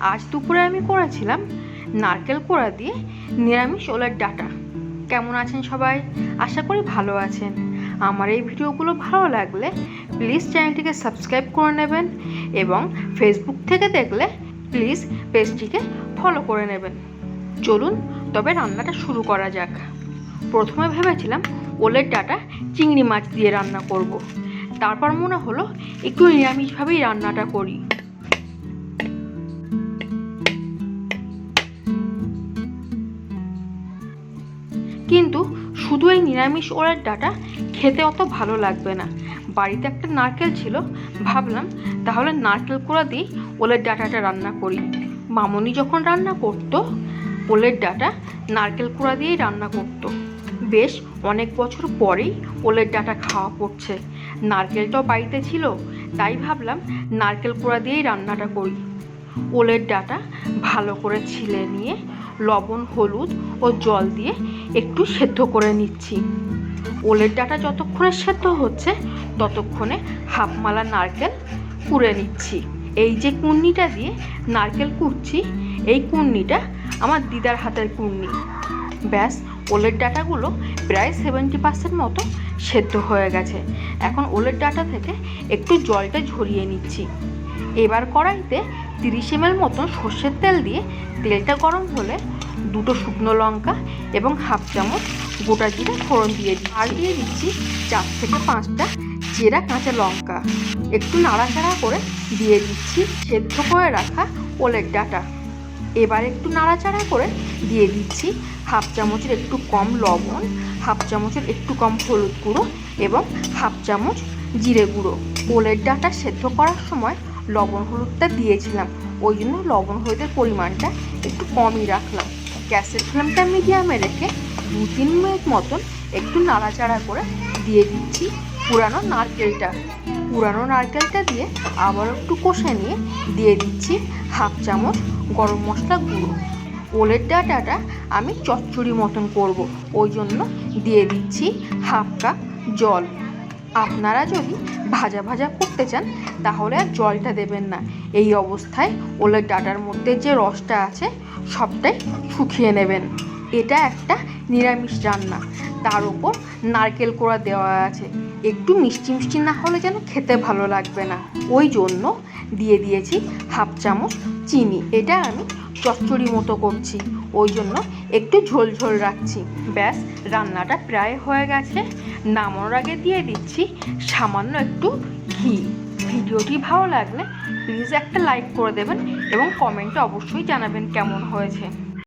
আজ দুপুরে আমি করেছিলাম নারকেল কোড়া দিয়ে নিরামিষ ওলের ডাটা। কেমন আছেন সবাই? আশা করি ভালো আছেন। আমার এই ভিডিওগুলো ভালো লাগলে প্লিজ চ্যানেলটিকে সাবস্ক্রাইব করে নেবেন এবং ফেসবুক থেকে দেখলে প্লিজ পেজটিকে ফলো করে নেবেন। চলুন, তবে রান্নাটা শুরু করা যাক। প্রথমে ভেবেছিলাম ওলের ডাটা চিংড়ি মাছ দিয়ে রান্না করব। তারপর মনে হলো একটু নিরামিষভাবেই রান্নাটা করি। কিন্তু শুধু এই নিরামিষ ওলের ডাটা খেতে অত ভালো লাগবে না। বাড়িতে একটা নারকেল ছিল, ভাবলাম তাহলে নারকেল কোড়া দিয়ে ওলের ডাটাটা রান্না করি। মামনি যখন রান্না করতো, ওলের ডাটা নারকেল কোড়া দিয়েই রান্না করতো। বেশ অনেক বছর পরেই ওলের ডাটা খাওয়া পড়ছে। নারকেলটাও বাড়িতে ছিল, তাই ভাবলাম নারকেল কোড়া দিয়েই রান্নাটা করি। ওলের ডাটা ভালো করে ছিলে নিয়ে লবণ, হলুদ ও জল দিয়ে একটু সেদ্ধ করে নিচ্ছি। ওলের ডাটা যতক্ষণে সেদ্ধ হচ্ছে, ততক্ষণে হাফমালা নারকেল কুড়ে নিচ্ছি। এই যে কুন্নিটা দিয়ে নারকেল কুড়ছি, এই কুন্নিটা আমার দিদার হাতের কুন্নি ব্যাস, ওলের ডাটাগুলো প্রায় সেভেন্টি পার্সেন্ট মতো সেদ্ধ হয়ে গেছে। এখন ওলের ডাটা থেকে একটু জলটা ঝরিয়ে নিচ্ছি। এবার কড়াইতে তিরিশ এমএল মতন সর্ষের তেল দিয়ে তেলটা গরম হলে দুটো শুকনো লঙ্কা এবং হাফ চামচ গোটা জিরে ফোড়ন দিয়ে দিই আর দিয়ে দিচ্ছি চার থেকে পাঁচটা চেরা কাঁচা লঙ্কা। একটু নাড়াচাড়া করে দিয়ে দিচ্ছি সেদ্ধ করে রাখা ওলের ডাটা। এবার একটু নাড়াচাড়া করে দিয়ে দিচ্ছি হাফ চামচের একটু কম লবণ, হাফ চামচের একটু কম হলুদ গুঁড়ো এবং হাফ চামচ জিরে গুঁড়ো। ওলের ডাটা সেদ্ধ করার সময় লবণ হলুদটা দিয়েছিলাম। ওই জন্য লবণ হলুদের পরিমাণটা একটু কমই রাখলাম। গ্যাসের ফ্লেমটা মিডিয়ামে রেখে দু তিন মিনিট মতন একটু নাড়াচাড়া করে দিয়ে দিচ্ছি পুরানো নারকেলটা। পুরানো নারকেলটা দিয়ে আবার একটু কষে নিয়ে দিয়ে দিচ্ছি হাফ চামচ গরম মশলা গুঁড়ো। ওলের ডাটাটা আমি চচ্চড়ি মতন করব। ওই জন্য দিয়ে দিচ্ছি হাফ কাপ জল। আপনারা যদি ভাজা ভাজা করতে চান, তাহলে আর জলটা দেবেন না। এই অবস্থায় ওলের ডাটার মধ্যে যে রসটা আছে, সবটাই শুকিয়ে নেবেন। এটা একটা নিরামিষ রান্না। তার উপর নারকেল কোড়া দেওয়া আছে। একটু মিষ্টি মিষ্টি না হলে যেন খেতে ভালো লাগবে না। ওই জন্য দিয়ে দিয়েছি হাফ চামচ চিনি। এটা আমি চচ্চড়ি মতো করছি। ওই জন্য একটু ঝোল ঝোল রাখছি। ব্যাস, রান্নাটা প্রায় হয়ে গেছে। নামানোর আগে দিয়ে দিচ্ছি সামান্য একটু ঘি। ভিডিওটি ভালো লাগলে প্লিজ একটা লাইক করে দেবেন এবং কমেন্টে অবশ্যই জানাবেন কেমন হয়েছে।